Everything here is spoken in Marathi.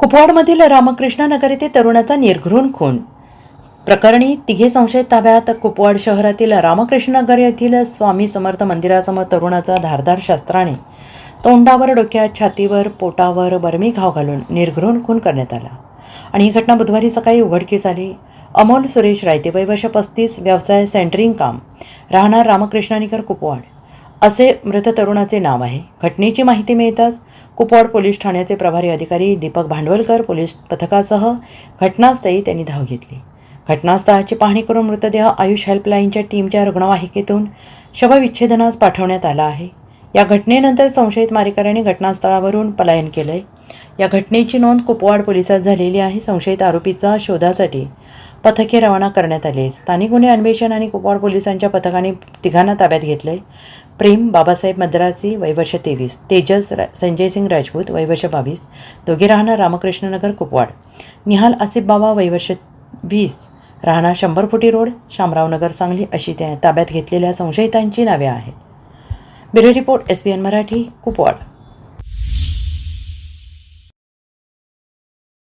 कुपवाडमधील रामकृष्ण नगर येथे तरुणाचा निर्घृण खून. प्रकरणी तिघे संशयित ताब्यात कुपवाड शहरातील रामकृष्ण नगर येथील स्वामी समर्थ मंदिरासमोर तरुणाचा धारदार शस्त्राने तोंडावर डोक्यात छातीवर पोटावर बर्मी घाव घालून निर्घृण खून करण्यात आला. आणि ही घटना बुधवारी सकाळी उघडकीस आली. अमोल सुरेश रायते वय वर्ष पस्तीस व्यवसाय सेंटरिंग काम राहणार रामकृष्णानिकर कुपवाड. असे मृत तरुणाचे नाव आहे. घटनेची माहिती मिळताच कुपवाड पोलीस ठाण्याचे प्रभारी अधिकारी दीपक भांडवलकर पोलीस पथकासह घटनास्थळी त्यांनी धाव घेतली. घटनास्थळाची पाहणी करून मृतदेह आयुष हेल्पलाईनच्या टीमच्या रुग्णवाहिकेतून शवविच्छेदनास पाठवण्यात आला आहे. या घटनेनंतर संशयित मारेकऱ्यांनी घटनास्थळावरून पलायन केलं आहे या घटनेची नोंद कुपवाड पोलिसात झालेली आहे संशयित आरोपीचा शोधासाठी. पथके रवाना करण्यात आले. स्थानिक गुन्हे अन्वेषण आणि कुपवाड पोलिसांच्या पथकाने तिघांना ताब्यात घेतले प्रेम बाबासाहेब मद्रासी वैवर्ष तेवीस तेजस रा संजय सिंग राजपूत वैवर्ष बावीस दोघे राहणार रामकृष्णनगर कुपवाड. निहाल आसिफ बाबा वैवर्ष वीस राहणार शंभर फुटी रोड शामरावनगर सांगली अशी त्या ताब्यात घेतलेल्या संशयितांची नावे आहेत. Bureau report S B N Marathi Kupwad.